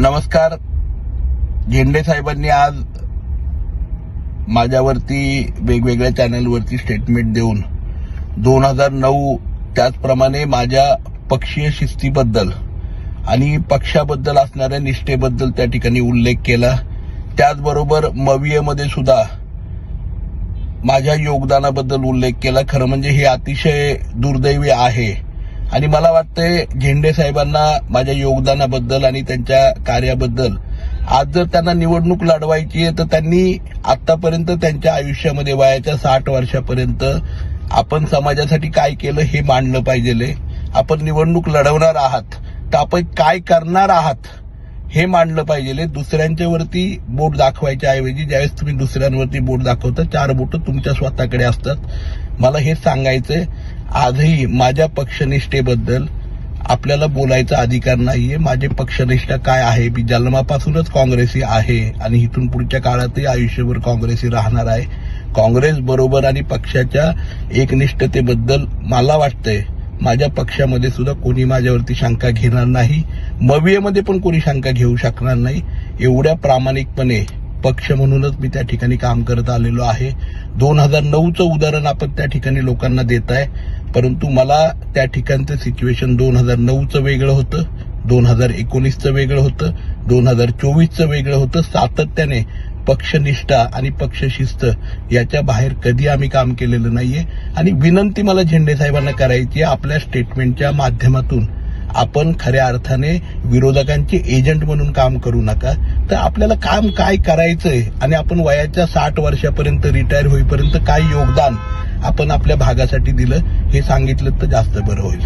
नमस्कार. झेंडे साहेबांनी आज माझ्यावरती वेगवेगळ्या चॅनलवरती स्टेटमेंट देऊन दोन हजार नऊ त्याचप्रमाणे माझ्या पक्षीय शिस्तीबद्दल आणि पक्षाबद्दल असणाऱ्या निष्ठेबद्दल त्या ठिकाणी उल्लेख केला. त्याचबरोबर मवियेमध्ये सुद्धा माझ्या योगदानाबद्दल उल्लेख केला. खरं म्हणजे हे अतिशय दुर्दैवी आहे. आणि मला वाटतंय झेंडे साहेबांना माझ्या योगदानाबद्दल आणि त्यांच्या कार्याबद्दल आज जर त्यांना निवडणूक लढवायची आहे तर त्यांनी आतापर्यंत त्यांच्या आयुष्यामध्ये वयाच्या साठ वर्षापर्यंत आपण समाजासाठी काय केलं हे मांडलं पाहिजे आपण निवडणूक लढवणार आहात तर आपण काय करणार आहात हे मांडलं पाहिजे दुसऱ्यांच्या वरती बोट दाखवायच्या ऐवजी ज्यावेळेस तुम्ही दुसऱ्यांवरती बोट दाखवता चार बोट तुमच्या स्वतःकडे असतात. मला हे सांगायचंय. आजही माझ्या पक्षनिष्ठेबद्दल आपल्याला बोलायचा अधिकार नाहीये. माझे पक्षनिष्ठा काय आहे? मी जन्मापासूनच काँग्रेसी आहे आणि इथून पुढच्या काळातही आयुष्यभर काँग्रेसी राहणार आहे. काँग्रेस बरोबर आणि पक्षाच्या एकनिष्ठतेबद्दल मला वाटतंय. माझ्या पक्षामध्ये सुद्धा कोणी माझ्यावरती शंका घेणार नाही. मवियेमध्ये पण कोणी शंका घेऊ शकणार नाही. एवढ्या प्रामाणिकपणे पक्ष म्हणूनच मी त्या ठिकाणी काम करत आलेलो आहे. दोन हजार नऊचं उदाहरण आपण त्या ठिकाणी लोकांना देत आहे. परंतु मला त्या ठिकाणचं सिच्युएशन दोन हजार नऊचं वेगळं होतं दोन हजार एकोणीसचं वेगळं होतं दोन हजार चोवीसचं वेगळं होतं. सातत्याने पक्षनिष्ठा आणि पक्षशिस्त याच्या बाहेर कधी आम्ही काम केलेलं नाहीये. आणि विनंती मला झेंडे साहेबांना करायची आहे आपल्या स्टेटमेंटच्या माध्यमातून. आपण खऱ्या अर्थाने विरोधकांचे एजंट म्हणून काम करू नका. तर आपल्याला काम काय करायचंय? आणि आपण वयाच्या साठ वर्षापर्यंत रिटायर होईपर्यंत काय योगदान आपण आपल्या भागासाठी दिलं हे सांगितलं तर जास्त बरं होईल.